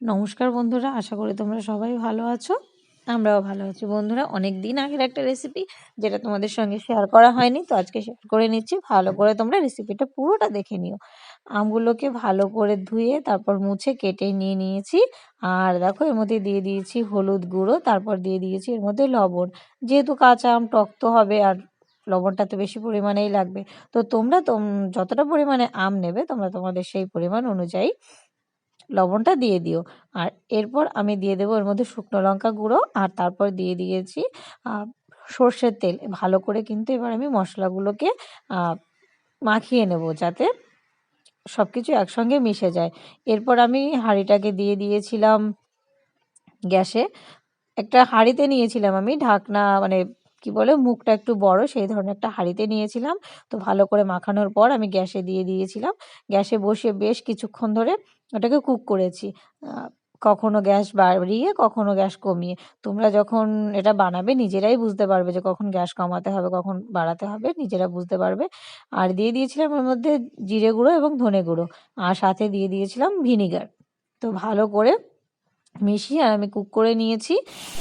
নমস্কার বন্ধুরা, আশা করি তোমরা সবাই ভালো আছো। আমরাও ভালো আছি। বন্ধুরা অনেক দিন আগের একটা রেসিপি যেটা তোমাদের সঙ্গে শেয়ার করা হয়নি, তো আজকে শেয়ার করে নিচ্ছি। ভালো করে তোমরা রেসিপিটা পুরোটা দেখে নিও। আমগুলোকে ভালো করে ধুয়ে তারপর মুছে কেটে নিয়ে নিয়েছি। আর দেখো, এর মধ্যে দিয়ে দিয়েছি হলুদ গুঁড়ো, তারপর দিয়ে দিয়েছি এর মধ্যে লবণ। যেহেতু কাঁচা আম টক তো হবে আর লবণটা তো বেশি পরিমাণেই লাগবে। তো তোমরা তোম যতটা পরিমাণে আম নেবে, তোমরা তোমাদের সেই পরিমাণ অনুযায়ী লবণটা দিয়ে দিও। আর এরপর আমি দিয়ে দেবো এর মধ্যে শুকনো লঙ্কা গুঁড়ো, আর তারপর দিয়ে দিয়েছি সর্ষের তেল। ভালো করে কিন্তু এবার আমি মশলাগুলোকে মাখিয়ে নেব যাতে সব কিছু একসঙ্গে মিশে যায়। এরপর আমি হাঁড়িটাকে দিয়ে দিয়েছিলাম গ্যাসে। একটা হাঁড়িতে নিয়েছিলাম আমি ঢাকনা মানে কি বলে, মুখটা একটু বড়, সেই ধরনের একটা হাঁড়িতে নিয়েছিলাম। তো ভালো করে মাখানোর পর আমি গ্যাসে দিয়ে দিয়েছিলাম। গ্যাসে বসে বেশ কিছুক্ষণ ধরে ওটাকে কুক করেছি। কখনো গ্যাস বাড়িয়ে, কখনো গ্যাস কমিয়ে। তোমরা যখন এটা বানাবে, নিজেরাই বুঝতে পারবে যে কখন গ্যাস কমাতে হবে, কখন বাড়াতে হবে, নিজেরা বুঝতে পারবে। আর দিয়ে দিয়েছিলাম ওর মধ্যে জিরে গুঁড়ো এবং ধনে গুঁড়ো। আর সাথে দিয়ে দিয়েছিলাম ভিনিগার। তো ভালো করে মিশিয়ে আর আমি কুক করে নিয়েছি।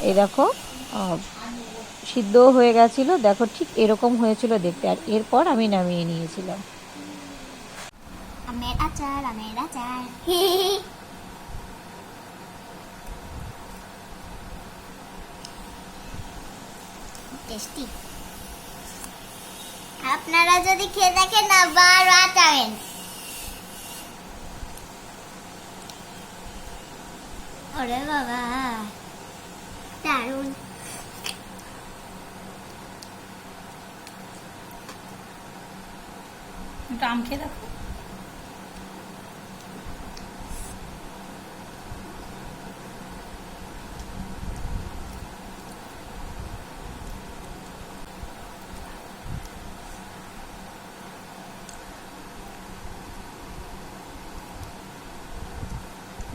এই দেখো সিদ্ধও হয়ে গেছিল। দেখো ঠিক এরকম হয়েছিল দেখতে। আর এরপর আমি নামিয়ে নিয়েছিলাম। আপনারা যদি খেয়ে দেখেন আবার আচারেন। ওরে বাবা, দারুণ। একটু আম খেয়ে দেখো।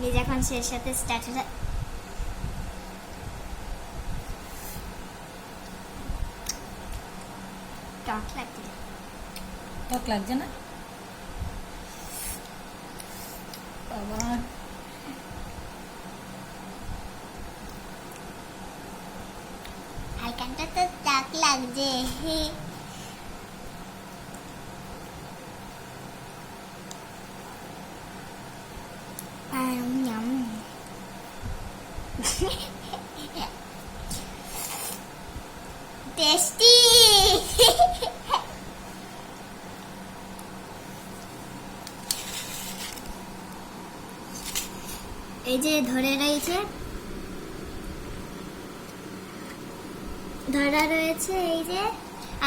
এই যখন শেষ সাথে স্টার্ট হয়ে টক লাগছে। টক লাগছে না? বাবা। হালকানটা তো টেস্টি এই যে ধরে রয়েছে ধরা রয়েছে এই যে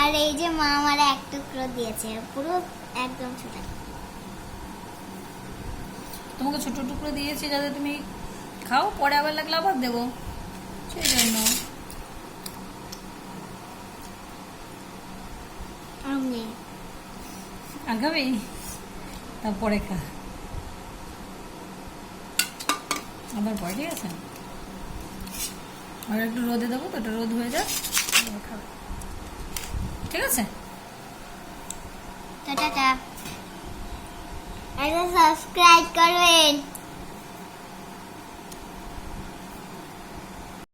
আর এই যে মা আমার এক টুকরো দিয়েছে পুরো একদম ছোট। তোমাকে ছোট টুকরো দিয়েছি যাতে তুমি খাও পরে আবার লাগলে আবার দেবো। সেই জন্য। খাবি তারপরে খা। আবার পরে ঠিক আছে? আর একটু রোদে দেবো তো রোদ হয়ে যাক ঠিক আছে? টাটা সাবস্ক্রাইব করবেন।